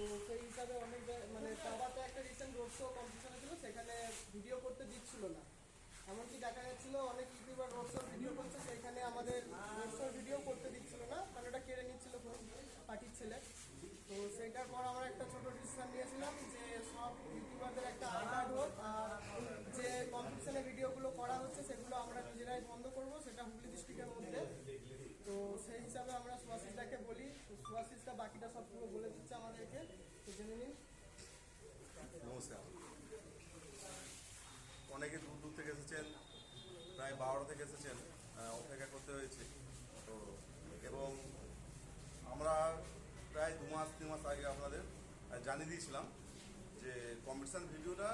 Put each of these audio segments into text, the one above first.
তো সেই হিসাবে অনেক মানে তাবাতে একটা রিসেন্ট রোড শো কম্পিটিশন ছিল সেখানে ভিডিও করতে দিচ্ছিল না এমনকি দেখা যাচ্ছিল অনেক ইউটিউবার রোড শোর ভিডিও করছে সেখানে আমাদের রোড শোর ভিডিও করতে দিচ্ছিল না কারণ ওটা কেড়ে নিচ্ছিল ফোন পার্টির ছেলে তো সেইটার পর আমরা একটা ছোট ডিসিশন নিয়েছিলাম যে সব ইউটিউবারদের একটা আধার হোক আর যে কম্পিটিশনে ভিডিওগুলো করা হচ্ছে সেগুলো আমরা নিজেরাই বন্ধ করব সেটা হুগলি ডিস্ট্রিক্টের মধ্যে তো সেই হিসাবে আমরা সুভাষিসদাকে বলি, তো সুভাষিসদা বাকিটা সব পুরো বলে দিচ্ছে আমাদেরকে। নমস্কার। অনেকে দূর দূর থেকে এসেছেন, প্রায় বারোটা থেকে এসেছেন অপেক্ষা করতে হয়েছে। তো, এবং আমরা প্রায় দু মাস, তিন মাস আগে আপনাদের জানিয়ে দিয়েছিলাম যে কম্পিটিশান ভিডিওটা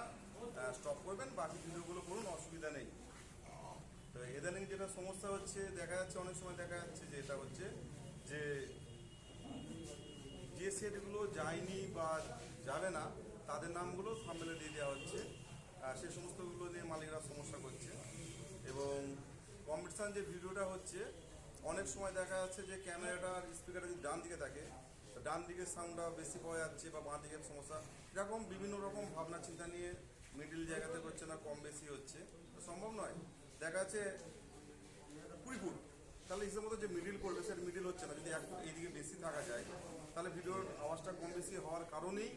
স্টপ করবেন, বাকি ভিডিওগুলো করুন, অসুবিধা নেই। তো, ইদানিং যেটা সমস্যা হচ্ছে, দেখা যাচ্ছে, অনেক সময় দেখা যাচ্ছে যে এটা হচ্ছে যে যে সেটগুলো যায়নি বা যাবে না, তাদের নামগুলো সামনে দিয়ে দেওয়া হচ্ছে। সেই সমস্তগুলো নিয়ে মালিকরা সমস্যা করছে। এবং কম্পিটিশান যে ভিডিওটা হচ্ছে, অনেক সময় দেখা যাচ্ছে যে ক্যামেরাটার স্পিকারটা যদি ডান দিকে থাকে ডান দিকের সাউন্ডটা বেশি পাওয়া যাচ্ছে বা বাঁ দিকের সমস্যা। এরকম বিভিন্ন রকম ভাবনা চিন্তা নিয়ে মিডিল জায়গাতে করছে না, কম বেশি হচ্ছে। তো সম্ভব নয়। দেখা যাচ্ছে কুড়ি ফুট। তাহলে হিসেব মতো যে মিডিল করবে, সেটা মিডিল হচ্ছে না। যদি এক ফুট এইদিকে বেশি থাকা যায় তাহলে ভিডিওর আওয়াজটা কম বেশি হওয়ার কারণেই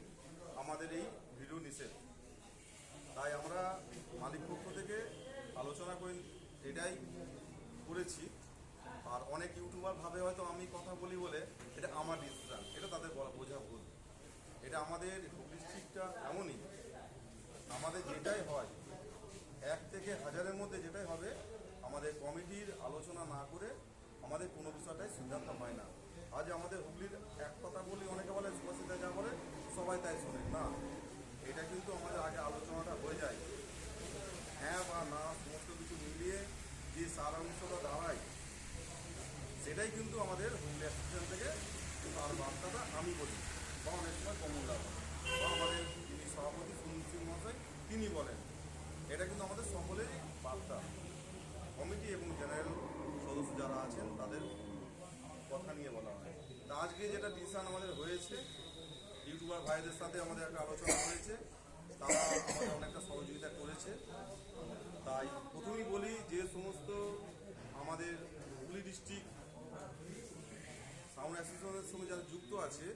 আমাদের এই ভিডিও নিষেধ। তাই আমরা মালিক পক্ষ থেকে আলোচনা করে এটাই করেছি। আর অনেক ইউটিউবার ভাবে হয়তো আমি কথা বলি বলে এটা আমার ডিসিশন এটা তাদের বলা, বোঝা ভুল। এটা আমাদের ডিস্ট্রিক্টটা এমনই। আমাদের যেটাই হয়, এক থেকে হাজারের মধ্যে যেটাই হবে, আমাদের কমিটির আলোচনা না করে আমাদের কোনো বিষয়টাই সিদ্ধান্ত হয় না। আজ আমাদের হুগলির এক কথা বলি, অনেকে বলে সুভাষিতা যা বলে, সবাই তাই শোনে। না, এটা কিন্তু আমাদের আগে আলোচনাটা হয়ে যায়। হ্যাঁ বা না, সমস্ত কিছু মিলিয়ে যে সারাংশটা দাঁড়ায়, সেটাই কিন্তু আমাদের হুগলি অ্যাসোসিয়েশন থেকে তার বার্তাটা আমি বলি, বা অনেক সময় কমলা বা আমাদের যিনি সভাপতি সুনীল সিং মহাশয়, তিনি বলেন। এটা কিন্তু আমাদের সকলেরই বার্তা। কমিটি এবং জেনারেল সদস্য যারা আছেন, তাদের কথা নিয়ে বলা হয়। তা আজকে যেটা ডিসিশন আমাদের হয়েছে, ইউটিউবার ভাইদের সাথে আমাদের একটা আলোচনা হয়েছে, তারা আমাদের অনেকটা সহযোগিতা করেছে। তাই প্রথমেই বলি যে সমস্ত আমাদের হুগলি ডিস্ট্রিক্ট সাউন্ড অ্যাসোসিয়েশনের সঙ্গে যারা যুক্ত আছে,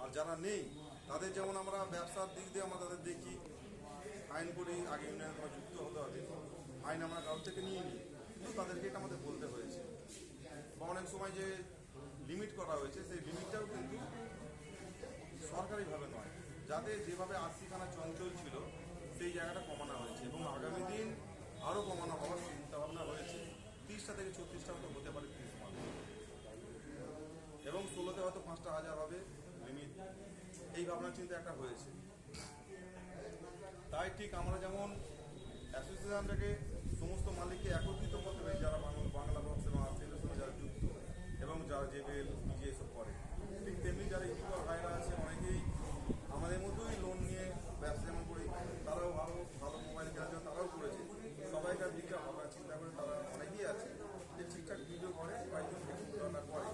আর যারা নেই, তাদের যেমন আমরা ব্যবসার দিক দিয়ে আমরা তাদের দেখি, আইন করি, আগে ইউনিয়ন যুক্ত হতে হবে, আইন আমরা কারোর থেকে নিয়ে নিই কিন্তু তাদেরকে এটা আমাদের বলতে হয়েছে। অনেক সময় যে লিমিট করা হয়েছে, সেই লিমিটটাও কিন্তু সরকারিভাবে নয়। যাতে যেভাবে আশিখানা চঞ্চল ছিল, সেই জায়গাটা কমানো হয়েছে এবং আগামী দিন আরও কমানো হওয়ার চিন্তা ভাবনা হয়েছে তিরিশটা থেকে ছত্রিশটা মতো হতে পারে তিরিশ মানুষ এবং ষোলোতে হয়তো পাঁচটা হাজার হবে লিমিট এই ভাবনা চিন্তা একটা হয়েছে। তাই ঠিক আমরা যেমন অ্যাসোসিয়েশনটাকে সমস্ত মালিককে একত্রিত করতে পারি যারা বাংলা বাংলা বক্স এবং আর্থিকের সঙ্গে যারা যুক্ত এবং যারা জেবেল নিজে এসব করে। ঠিক তেমনি যারা ইউটিউবার ভাইরা আছে, অনেকেই আমাদের মতোই লোন নিয়ে ব্যবসা যেমন করি, তারাও ভালো ভালো মোবাইল কেনার জন্য তারাও করেছে। সবাইকার দিকটা ভাবনা চিন্তা করে, তারা অনেকেই আছে যে ঠিকঠাক ভিডিও করে কয়েকজন রান্না করে।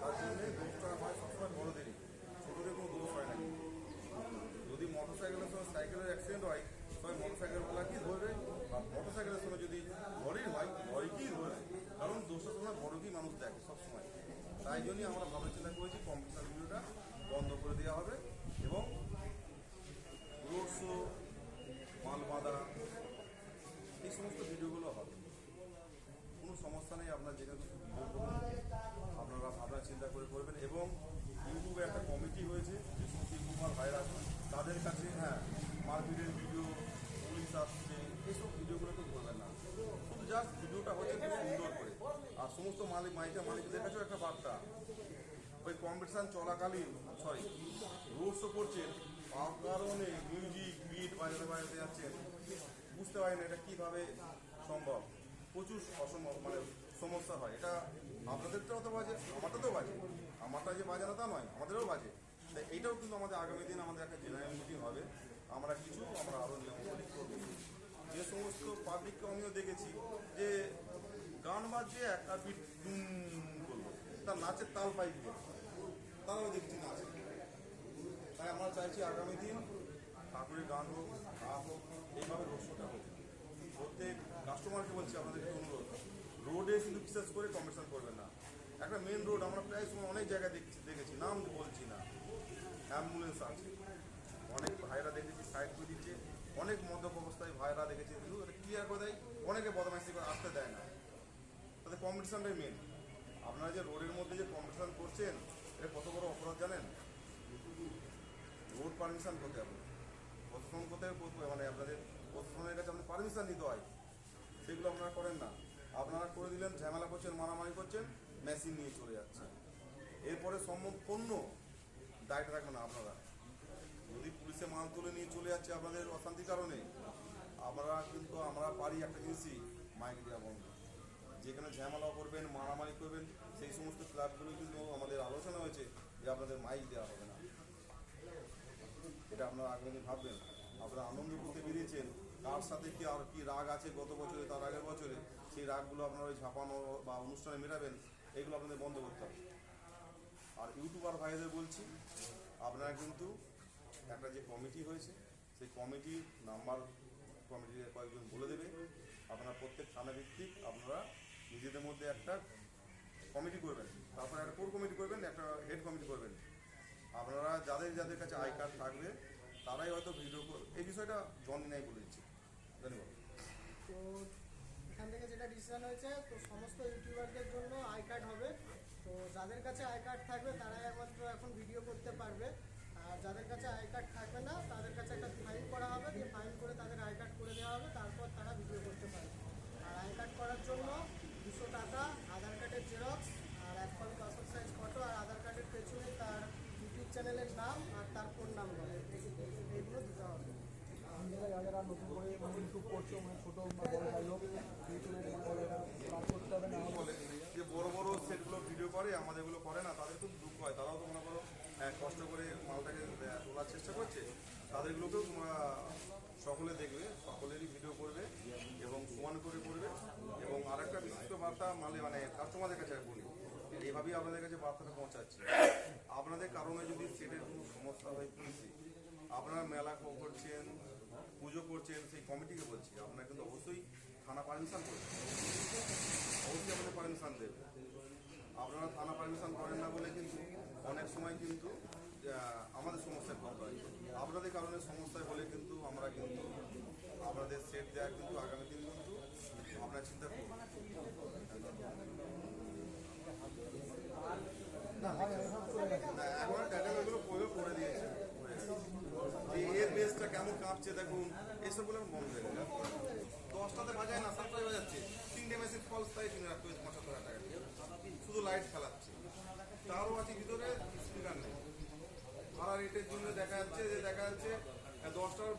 তার জন্য দোষটা হয় সবসময় বড়দেরই ছোটোদের কোনো দোষ হয় না। যদি মোটর সাইকেলের সঙ্গে সাইকেলের অ্যাক্সিডেন্ট হয়, তবে মোটর সাইকেলওয়ালা কি ধরবে? আর মোটর সাইকেলের সঙ্গে যদি লরির হয় লরিকেই ধরবে? কারণ দোষটা তোমার বড়কেই মানুষ দেখে সবসময়। তাই জন্যই আমরা ভাবনা চিন্তা করেছি কম্পিউটার ভিডিওটা বন্ধ করে দেওয়া হবে এবং রোড শো মাল বাঁধা এই সমস্ত ভিডিওগুলো হবে কোনো সমস্যা নেই আপনার যেটা ভিডিও করুন আপনারা ভাবনা চিন্তা করে করবেন এবং ইউটিউবে একটা কমিটি হয়েছে যে সমস্ত ইউটিউবার ভাইরা আছে তাদের কাছে হ্যাঁ মারপিটের ভিডিও পুলিশ আসছে এইসব ভিডিওগুলো তো করবেন না শুধু জাস্ট ভিডিওটা হচ্ছে খুব সুন্দর করে আর সমস্ত মালিক মাইকা মালিকদের কাছেও একটা বার্তা? ওই কম্পিটিশন চলাকালীন সরি রোড শো করছেন তার কারণে মিউজিক বিট বাজাতে বাজাতে যাচ্ছেন বুঝতে পারি না এটা কীভাবে সম্ভব। প্রচুর অসম্ভব মানে সমস্যা হয়। এটা আপনাদেরটাও তো বাজে আমারটাতেও বাজে। আমারটা যে বাজে না তা নয়, আমাদেরও বাজে। তাই এইটাও কিন্তু আমাদের আগামী দিন আমাদের একটা জেনারেল মিটিং হবে। আমরা কিছু, আমরা আরও নিয়মাবলী করব। যে সমস্ত পাবলিককে আমিও দেখেছি বাজছে একটা বিট দুম করল তার নাচের তাল পাই তারাও দেখছি নাচে। তাই আমরা চাইছি আগামী দিন ঠাকুরের গান হোক নাচ হোক, এইভাবে রোডশোটা হোক। প্রত্যেক কাস্টমারকে বলছি আপনাদের অনুরোধ, রোডে কিন্তু বিশেষ করে কম্পিটিশন করবেন না। একটা মেন রোড, আমরা প্রায় সময় অনেক জায়গায় দেখছি, দেখেছি, নাম বলছি না। অ্যাম্বুলেন্স আছে। অনেক ভাইরা দেখেছি সাইড করে দিচ্ছে। অনেক মদ্যপ অবস্থায় ভাইরা দেখেছি। কিন্তু এটা ক্লিয়ার করে দেয়? অনেকে বদমাইশি করে, আসতে দেয় না। তাতে কম্পিটিশনটাই মেন আপনারা যে রোডের মধ্যে যে কম্পিটিশন করছেন, এটা কত বড় অপরাধ জানেন? রোড পারমিশন করতে হবে। প্রশাসন কোথায় মানে আপনাদের প্রশাসনের কাছে আপনি পারমিশন নিতে হয়। সেগুলো আপনারা করেন না। আপনারা করে দিলেন, ঝামেলা করছেন, মারামারি করছেন মেশিন নিয়ে চলে যাচ্ছে। এরপরে সম্পূর্ণ দায়টা রাখবেন না আপনারা। যদি পুলিশে মাল তুলে নিয়ে চলে যাচ্ছে আপনাদের অশান্তির কারণে, আমরা কিন্তু আমরা পারি একটা জিনিসই, মাইক দেওয়া বন্ধ। যেখানে ঝামেলা করবেন, মারামারি করবেন, সেই সমস্ত ক্লাবগুলো কিন্তু আমাদের আলোচনা হয়েছে যে আপনাদের মাইক দেওয়া হবে না। এটা আপনারা আগামী ভাববেন। আপনারা আনন্দ করতে বেরিয়েছেন। কার সাথে কি আর কি রাগ আছে গত বছরে, তার আগের বছরে? সেই রাগগুলো আপনারা ওই ঝাপানো বা অনুষ্ঠানে মেটাবেন, এগুলো আপনাদের বন্ধ করতে হবে। আর ইউটিউবার ভাইদের বলছি, আপনারা কিন্তু একটা যে কমিটি হয়েছে, সেই কমিটির নাম্বার, কমিটির কয়েকজন বলে দেবে। আপনারা প্রত্যেক থানা ভিত্তিক আপনারা নিজেদের মধ্যে একটা কমিটি করবেন, তারপরে একটা কোর কমিটি করবেন, একটা হেড কমিটি করবেন। আপনারা যাদের যাদের কাছে আই কার্ড থাকবে, তারাই হয়তো ভিডিও কর- এই বিষয়টা জনি নাই বলে দিচ্ছি ধন্যবাদ। তো এখান থেকে যেটা ডিসিশন হয়েছে, তো সমস্ত ইউটিউবারদের জন্য আই কার্ড হবে। তো যাদের কাছে আই কার্ড থাকবে, তারাই একমাত্র এখন ভিডিও করতে পারবে। আর যাদের কাছে আই কার্ড থাকবে না, তাদের কাছে একটা ফাইন করা হবে। দিয়ে ফাইন করে তাদের আই কার্ড করে দেওয়া হবে তারপর তারা ভিডিও করতে পারবে আর আই কার্ড করার জন্য দুশো টাকা আধার কার্ডের জেরক্স আর এক কপি পাসপোর্ট সাইজ ফটো আর আধার কার্ডের পেছনে তার ইউটিউব চ্যানেলের নাম আর তার ফোন নাম্বার এইগুলো দিতে হবে। যারা নতুন করে ইউটিউব করছে মানে বলে যে বড় বড় সেটগুলো ভিডিও করে আমাদেরগুলো করে না, তাদের খুব দুঃখ হয়। তারাও তো মনে করো কষ্ট করে মালটাকে তোলার চেষ্টা করছে। তাদেরগুলোকেও তোমরা সকলে দেখবে, সকলেরই ভিডিও করবে এবং সমান করে করবে। বার্তা মানে মানে কাস্টমারদের কাছে বলি এইভাবেই আপনাদের কাছে বার্তাটা পৌঁছাচ্ছে। আপনাদের কারণে যদি সেটের কোনো সমস্যা হয় পুলিশে, আপনারা মেলা করছেন, পুজো করছেন, সেই কমিটিকে বলছি, আপনারা কিন্তু অবশ্যই থানা পারমিশন করবেন। অবশ্যই আপনাদের পারমিশন দেবে। আপনারা থানা পারমিশন করেন না বলে কিন্তু অনেক সময় কিন্তু আমাদের সমস্যায় পড়তে হয়। আপনাদের কারণে সমস্যায় হলে কিন্তু আমরা কিন্তু, আপনাদের সেট দেওয়া কিন্তু আগামী দিন কিন্তু আপনারা চিন্তা করুন এখন ট্যাটেলগুলো প্রয়োগ করে দিয়েছে। এর বেসটা কেমন কাঁপছে দেখুন এইসব বলে বন্ধ হয়ে গেল দশটাতে বাজায় না, সাতটায় বাজাচ্ছে। তিনটে মেসেজ ফলস তাই তিন রাখতে হয়েছে পঁচাত্তর টাকা শুধু লাইট খেলাচ্ছে। তারও আছে ভিতরে নেই। ভাড়া রেটের জন্য দেখা যাচ্ছে যে দেখা যাচ্ছে দশটার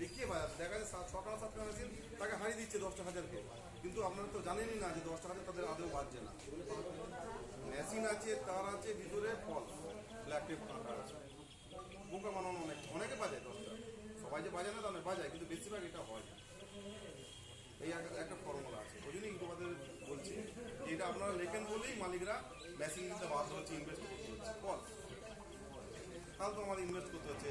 দেখিয়ে বাজাচ্ছে। দেখা যাচ্ছে সকাল সাতটা মেশিন তাকে হারিয়ে দিচ্ছে দশটা হাজারকে। কিন্তু আপনারা তো জানেনই না যে দশটা হাজার তাদের আদৌ বাজছে না। মেশিন আছে, তার আছে, ভিতরে ফল ব্ল্যাক টেপ কাঁটা আছে। বোকা বানানো অনেক, অনেকে বাজায় দশটা। সবাই যে বাজায় না তা বাজায়, কিন্তু বেশিরভাগ এটা হয়। এই একটা ফর্মুলা আছে। ওই জন্য ইউটিউবারদের বলছি এটা আপনারা লেখেন বলেই মালিকরা মেশিন নিতে বাধ্য হচ্ছে ইনভেস্ট করতে হচ্ছে। ফল তাহলে তো আমাদের ইনভেস্ট করতে হচ্ছে